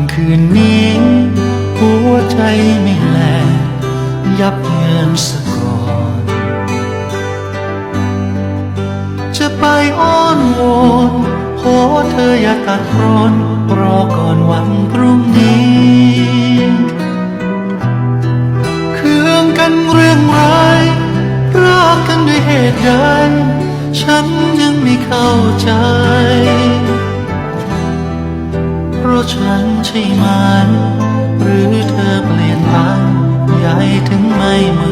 ำคืนนี้ หัวใจไม่แล ยับเยินสะก่อน จะไปอ้อนวอนขอเธออย่าตัดร้อนรอก่อนวันพรุ่งนี้เคืองกันเรื่องไรายรักกันด้วยเหตุใดฉันยังไม่เข้าใจ ฉันใช่ไหม หรือเธอเปลี่ยนไปใหญ่ถึงไม่เหมือน